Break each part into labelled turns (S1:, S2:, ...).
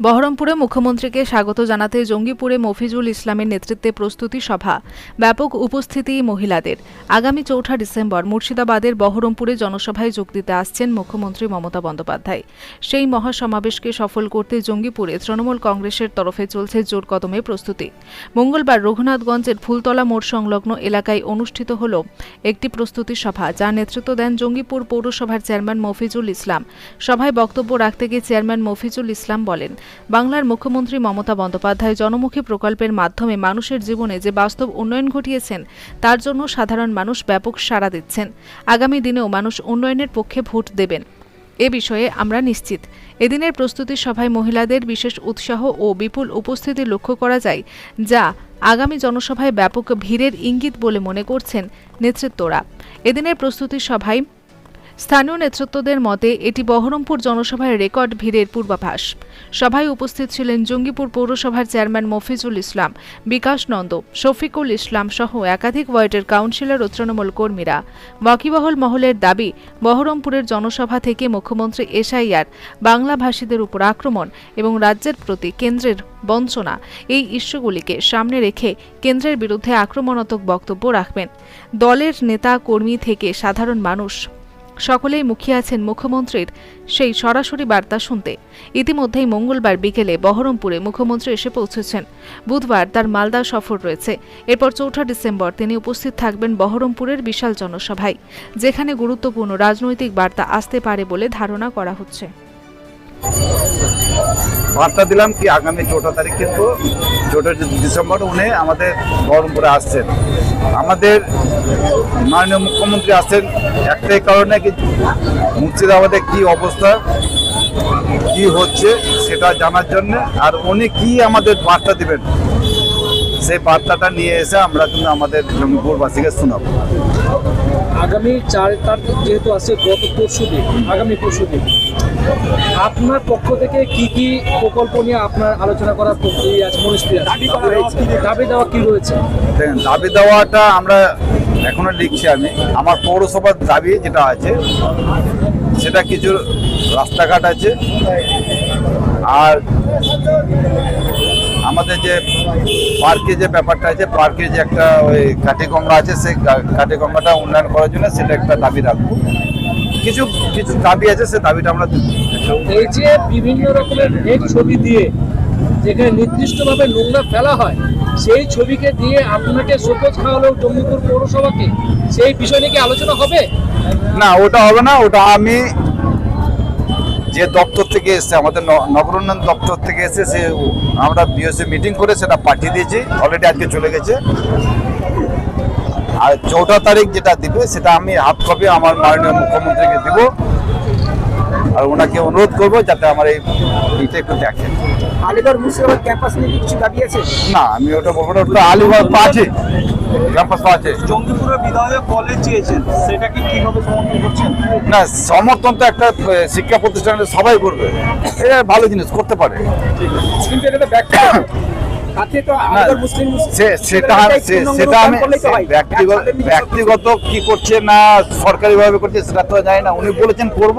S1: বহরমপুরে মুখ্যমন্ত্রীকে স্বাগত জানাতে জঙ্গিপুরে মফিজুল ইসলামের নেতৃত্বে প্রস্তুতি সভা। ব্যাপক উপস্থিতি মহিলাদের। আগামী চৌঠা ডিসেম্বর মুর্শিদাবাদের বহরমপুরে জনসভায় যোগ দিতে আসছেন মুখ্যমন্ত্রী মমতা বন্দ্যোপাধ্যায়। সেই মহাসমাবেশকে সফল করতে জঙ্গিপুরে তৃণমূল কংগ্রেসের তরফে চলছে জোর কদমে প্রস্তুতি। মঙ্গলবার রঘুনাথগঞ্জের ফুলতলা মোড় সংলগ্ন এলাকায় অনুষ্ঠিত হল একটি প্রস্তুতি সভা যার নেতৃত্ব দেন জঙ্গিপুর পৌরসভার চেয়ারম্যান মফিজুল ইসলাম। সভায় বক্তব্য রাখতে গিয়ে চেয়ারম্যান মফিজুল ইসলাম বলেন বাংলার মুখ্যমন্ত্রী মমতা বন্দ্যোপাধ্যায় জনমুখী প্রকল্পের মাধ্যমে মানুষের জীবনে যে বাস্তব উন্নয়ন ঘটিয়েছেন, তার জন্য সাধারণ মানুষ ব্যাপক সাড়া দিচ্ছেন। আগামী দিনেও মানুষ উন্নয়নের পক্ষে ভোট দেবেন। এ বিষয়ে আমরা নিশ্চিত। এদিনের প্রস্তুতি সভায় মহিলাদের বিশেষ উৎসাহ ও বিপুল উপস্থিতি লক্ষ্য করা যায়, যা আগামী জনসভায় ব্যাপক ভিড়ের ইঙ্গিত বলে মনে করছেন নেতৃত্বরা। এদিনের প্রস্তুতি সভায় স্থানীয় নেতৃত্বদের মতে, এটি বহরমপুর জনসভায় রেকর্ড ভিড়ের পূর্বাভাস। সভায় উপস্থিত ছিলেন জঙ্গিপুর পৌরসভার চেয়ারম্যান মফিজুল ইসলাম, বিকাশ নন্দ, শফিকুল ইসলাম সহ একাধিক ওয়ার্ডের কাউন্সিলর ও তৃণমূল কর্মীরা। ওয়াকিবহল মহলের দাবি, বহরমপুরের জনসভা থেকে মুখ্যমন্ত্রী এসআইআর, বাংলাভাষীদের উপর আক্রমণ এবং রাজ্যের প্রতি কেন্দ্রের বঞ্চনা, এই ইস্যুগুলিকে সামনে রেখে কেন্দ্রের বিরুদ্ধে আক্রমণাত্মক বক্তব্য রাখবেন। দলের নেতা কর্মী থেকে সাধারণ মানুষ সকলেই মুখিয়ে আছেন মুখ্যমন্ত্রীর সেই সরাসরি বার্তা শুনতে। ইতিমধ্যেই মঙ্গলবার বিকেলে বহরমপুরে মুখ্যমন্ত্রী এসে পৌঁছেছেন। বুধবার তার মালদা সফর রয়েছে। এরপর চৌঠা ডিসেম্বর তিনি উপস্থিত থাকবেন বহরমপুরের বিশাল জনসভায়, যেখানে গুরুত্বপূর্ণ রাজনৈতিক বার্তা আসতে পারে বলে ধারণা করা হচ্ছে।
S2: বার্তা দিলাম কি আগামী চৌঠা তারিখ কিন্তু চৌঠা ডিসেম্বর উনি আমাদের বহরমপুরে আসছেন। আমাদের মাননীয় মুখ্যমন্ত্রী আসছেন। একটাই কারণে কি মুর্শিদাবাদে কি অবস্থা, কি হচ্ছে সেটা জানার জন্য আর উনি কি আমাদের বার্তা দিবেন, সেই বার্তাটা নিয়ে এসে আমরা কিন্তু আমাদের জঙ্গিপুরবাসীকে শোনাবো।
S3: আগামী চার তারিখ যেহেতু আছে গত পরশু দিন আগামী পরশু দিন। আপনার পক্ষ থেকে কি কি প্রকল্প নিয়ে আপনার আলোচনা করার প্রক্রিয়া আছে মনস্থির দাবি দেওয়া কি রয়েছে?
S2: দেখেন দাবি দেওয়াটা আমরা এখনও লিখছি আমি। আমার পৌরসভার দাবি যেটা আছে সেটা কিছু রাস্তাঘাট আছে। আর আমাদের যে পার্কে যে ব্যাপারটা আছে পার্কে যে একটা ওই কাঠিগঙ্গা আছে সেই কাঠিগঙ্গাটা উন্নয়ন করার জন্য সেটা একটা দাবি রাখব। কিছু কিছু দাবি আছে সে দাবিটা আমরা
S3: এই যে বিভিন্ন রকমের নেট ছবি দিয়ে যেখানে নির্দিষ্টভাবে নোংরা ফেলা হয় সেই ছবিকে দিয়ে আপনাকে শোকজ খাওয়ালো জঙ্গিপুর পৌরসভাকে সেই বিষয় নিয়ে কি আলোচনা হবে?
S2: না ওটা হবে না ওটা আমি যে দপ্তর থেকে এসছে আমাদের ন- নগরোন্নয়ন দপ্তর থেকে এসে সে আমরা বিএসসি মিটিং করে সেটা পাঠিয়ে দিয়েছি অলরেডি আজকে চলে গেছে। আর চৌঠা তারিখ যেটা দিবে সেটা আমি হাত কপি আমার মাননীয় মুখ্যমন্ত্রীকে দিব। আর ওনাকে অনুরোধ করব যাতে আমার এই এইটা একটু দেখেন।
S4: আলিগড় মুর্শিদাবাদ ক্যাম্পাস নিয়ে কিছু দাবি আছে?
S2: না আমি ওটা বলব না ওটা আলিগড় পাচ্ছে ক্যাম্পাস পাচ্ছে
S5: জঙ্গিপুরে বিধায়ক কলেজ চেয়েছেন সেটাকে কীভাবে সমর্থন করছেন?
S2: না সমর্থন তো একটা শিক্ষা প্রতিষ্ঠানে সবাই করবে। এটা ভালো জিনিস করতে পারে।
S4: কিন্তু এটা ব্যাখ্যা
S2: ব্যক্তিগত ব্যক্তিগত কি করছে না সরকারি ভাবে করছে সেটা তো জানি না। উনি বলেছেন করব।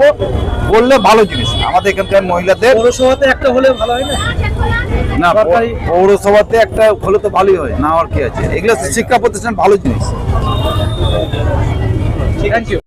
S2: বললে ভালো জিনিস। আমাদের এখানকার মহিলাদের
S3: পৌরসভাতে একটা হলে ভালো হয় না?
S2: না পৌরসভাতে একটা হলে তো ভালোই হয় না আর কি আছে? এগুলো শিক্ষা প্রতিষ্ঠান ভালো জিনিস।
S3: Thank you